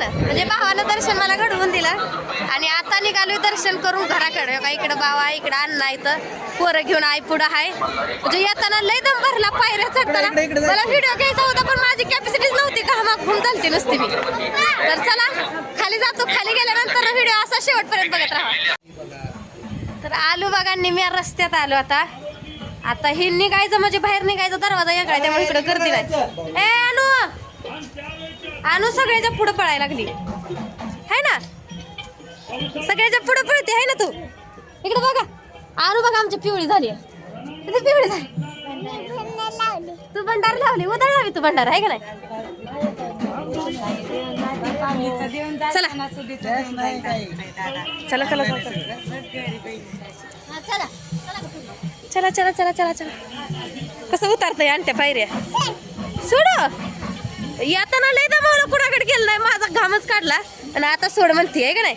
ना म्हणजे भावानं दर्शन मला घडवून दिलं. आणि आता निघालोय दर्शन करून घराकडे. का इकडं भावा इकडं अण्णा इथं पोरं घेऊन आई पुढं आहे. म्हणजे येताना लय दम भरला पायऱ्या चढताना. मला व्हिडिओ घ्यायचा होता पण माझी कॅपॅसिटीच नव्हती. घामाक घुम झालती नसती मी. तर चला खाली जातो. खाली गेल्यानंतर व्हिडिओ असा शेवटपर्यंत बघत राहा. तर आलो बघा निम्या रस्त्यात आलो आता. आता हे निघायचं म्हणजे बाहेर निघायचं दरवाजा वेगळा त्यामुळे इकडे गर्दी नाही. ए अनु! अनु सगळ्याच्या पुढे पळायला लागली. है ना? सगळ्याच्या पुढे पळते आहे ना तू? इकडे बघा. अनु बघा आमची पिवळी झाली किती पिवळी झाली. तू भंडार लावली उदळ लावी तू भंडार आहे का नाही? चला. चला चला चला चला. चला चला चला चला कसं उतारतंय आणत्या पायऱ्या? सोड. येताना लय दमावलं कुणाकडे गेलं नाही. माझा घामच काढला. आणि आता सोड म्हणते आहे का नाही?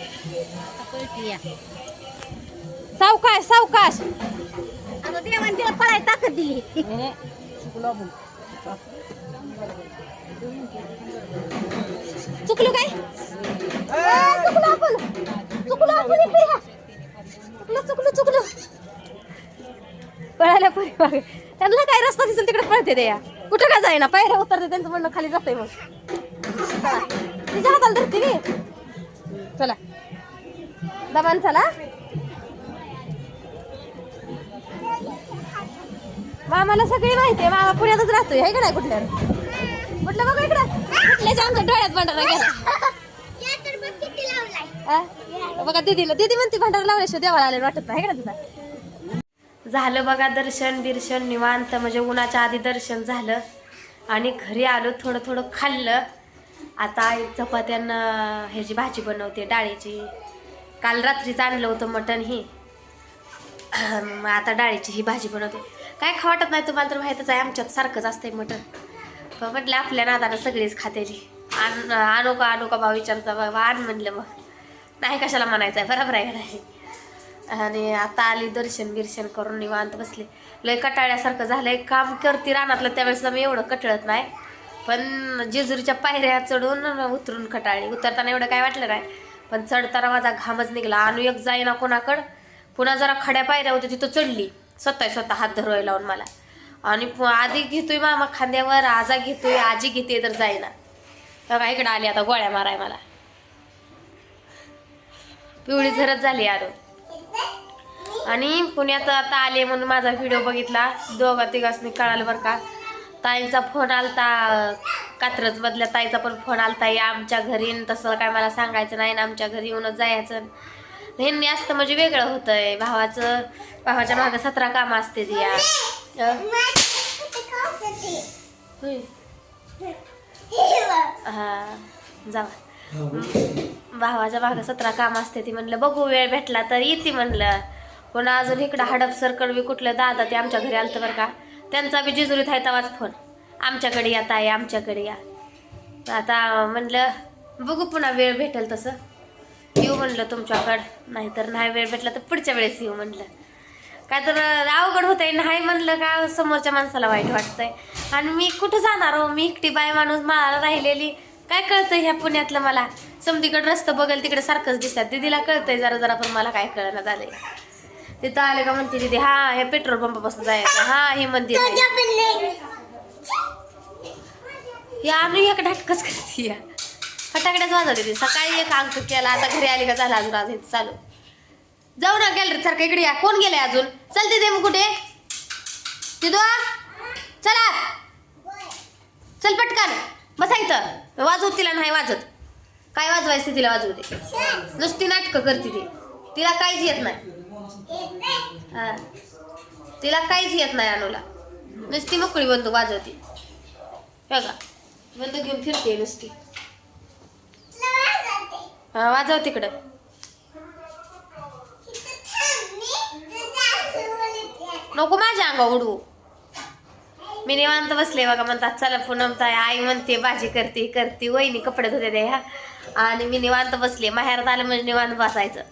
सावकाश सावकाश. आता देवाने तिला पळाय ताकद दिली. चुकलो काय? चुकलो आपण. चुकलो आपण चुकलो चुकलो चुकलो. पळायला पुढे मागे. त्यांना काय रस्ता दिसेल तिकडे पळते द्या कुठं का जाईना? पायऱ्या उतरते त्यांचं म्हणणं खाली जातंय मग. चला. तिच्या हाताला धरते मी चला. दमान चला. मामाला सगळी माहिती आहे. मामा पुण्यातच राहतोय. आहे का नाही कुठल्या? कुठलं बघा इकडं. कुठल्याच्या आमच्या डोळ्यात भांडारा गेला? बघा दीदीला दीदी म्हणते भांडारा लावल्याशिवाय देवाला आले वाटत नाही. है का तुला झालं बघा दर्शन बिर्शन निवांत म्हणजे उन्हाच्या आधी दर्शन झालं. आणि घरी आलो थोडं थोडं खाल्लं. आता आई चपात्यांना ह्याची भाजी बनवते डाळीची. काल रात्रीच आणलं होतं मटण ही. मग आता डाळीची ही भाजी बनवते. काय खा वाटत नाही तुम्हाला तर माहीतच आहे आमच्यात सारखंच असतंय मटण. पण म्हटलं आपल्या नादानं सगळीच खातेली आण आणू का आणू का भाऊ विचारता बाबा आण म्हणलं मग. नाही कशाला म्हणायचं आहे बरोबर आहे का नाही? आणि आता आली दर्शन बिर्शन करून निवांत बसले. लय कटाळ्यासारखं झालंय. काम करते रानातलं त्यावेळेस मी एवढं कटळत नाही. पण जेजुरीच्या पायऱ्या चढून उतरून कटाळी उतरताना एवढं काय वाटलं नाही. पण चढताना माझा घामच निघला. आणू एक जाईना कोणाकडं. पुन्हा जरा खड्या पायऱ्या होत्या तिथं चढली. स्वतः स्वतः हात धरवाय लावून मला. आणि आधी घेतोय मामा खांद्यावर आजा घेतोय आजी घेते तर जाईना. बघा इकडं आली आता गोळ्या माराय मला. पिवळी झरत झाली आरो. आणि पुण्यात आता आले म्हणून माझा व्हिडिओ बघितला. दोघा तिघांनी कळालं बरं का. ताईंचा फोन आलता. कात्रज मधल्या ताईचा पण फोन आलता. या आमच्या घरी तसं काय मला सांगायचं नाही. ना आमच्या घरी येऊनच जायचं. ह्यांनी असतं म्हणजे वेगळं होतंय. भावाचं भावाच्या मागं सतरा कामं असते ती. हा जावा. भावाच्या मागं सतरा काम असते ती म्हणलं बघू वेळ भेटला तर येते म्हणलं. पुन्हा अजून इकडं हडप कडवी कुठलं दादा ते आमच्या घरी आलतं बरं का. त्यांचा बी जिजुरीत आहे तवाच फोन आमच्याकडे या ताई आमच्याकडे या. आता म्हणलं बघू पुन्हा वेळ भेटेल तसं. येऊ म्हणलं तुमच्याकडं नाहीतर नाही वेळ भेटला तर पुढच्या वेळेस येऊ म्हणलं. काय तर अवघड होतंय नाही म्हणलं का समोरच्या माणसाला वाईट वाटतंय. आणि मी कुठं जाणार हो? मी एकटी बाय माणूस माळाला राहिलेली. काय कळतंय ह्या पुण्यातलं मला? समधीकडे रस्तं बघेल तिकडे सारखंच दिसतात. दीदीला कळतंय जरा जरा पण मला काय कळणं झालंय. तिथं आले का म्हणते दीदी हा हे पेट्रोल पंपापासून जायचं. हा हे मंदिर. या आम्ही एक ढाटकच करते या. फटाकड्याच वाजवते ती. सकाळी एक अंक केला आता घरी आली का झाला अजून आज इथं चालू. जाऊ ना गॅलरी सारखं इकडे या. कोण गेले अजून? चलते ते मग कुठे? तिथं चला. चल पटकन. बसा इथं. वाजवत तिला नाही वाजत. काय वाजवायचं तिला वाजवू दे. नुसती नाटकं करते ती. तिला काहीच येत नाही. हा. तिला काहीच येत नाही अनुला. नुसती मोकळी बंदूक वाजवते. बघा बंदूक घेऊन फिरते नुसती. हा वाजव तिकडं. नको माझ्या अंगा उडवू. मी निवांत बसले बघा म्हणतात चला पूनम आई म्हणते भाजी करते करते वहिनी कपडे धुते दे ह्या. आणि मी निवांत बसले. माहेरात आलं म्हणजे निवांत बसायचं.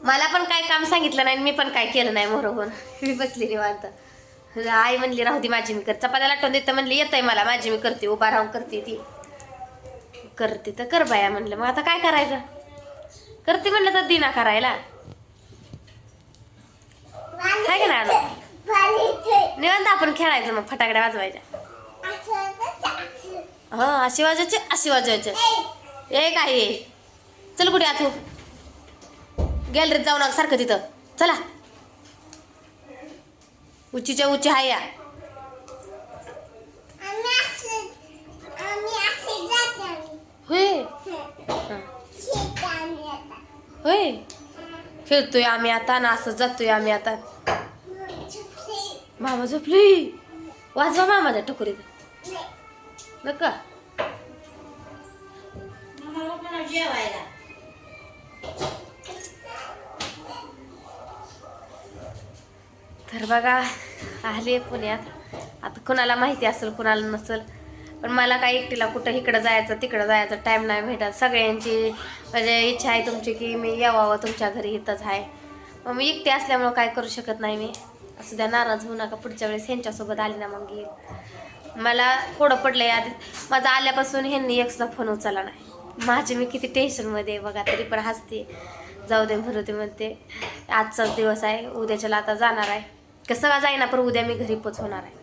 मला पण काय काम सांगितलं नाही मी पण काय केलं नाही मोरहून मी बसली निवांत. आई म्हणली राहू दे माझी मी कर. चपात्या लाटून देते म्हणली येतंय मला माझी मी करते उभा राहून करते ती. करते तर कर बाया म्हणलं. मग आता काय करायचं? करते म्हणलं तर दिना करायला. काय अजून? निवांत आपण खेळायचं मग फटाकड्या वाजवायच्या. हा अशी वाजवायचे अशी वाजवायचे. ए काय हे? चल कुठे आथू गॅलरीत जाऊ नका सारखं तिथं. चला. उच्चीच्या उच्ची हाय या. होय. हा. होय. खेळतोय आम्ही आता ना असं जातोय आम्ही आता. मामा झोपली. वाजवा मामाच्या टकोरीत. नका. तर बघा आले पुण्यात. आता कुणाला माहिती असेल कुणाला नसेल पण मला काय एकटीला कुठं इकडं जायचं तिकडं जायचं टाईम नाही भेटत. सगळ्यांची म्हणजे इच्छा आहे तुमची की मी यावावं तुमच्या घरी इथंच आहे. मग मी एकटी असल्यामुळं काय करू शकत नाही मी. असं द्या नाराज होऊ नका. पुढच्या वेळेस ह्यांच्यासोबत आली ना मग येईल. मला कोडं पडलंय आधी. माझा आल्यापासून ह्यांनी एकदा फोन उचलला नाही. माझे मी किती टेन्शनमध्ये आहे बघा तरी पण हसते. जाऊ दे म्हणू दे म्हणते. आजचाच दिवस आहे. उद्याच्याला आता जाणार आहे. कसं का जाईना पण उद्या मी घरी पोचवणार आहे.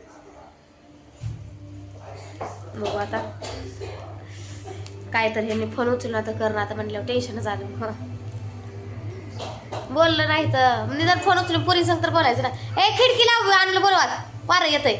बघू आता. काय तर ह्यांनी फोन उचलला तर करणं आता म्हणल्यावर टेन्शनच आलं. बोललं नाही तर निदान फोन उचलून पुरी संग तर बोलायचं ना. ए खिडकी लावू आणलं बोलवा वारं येतंय.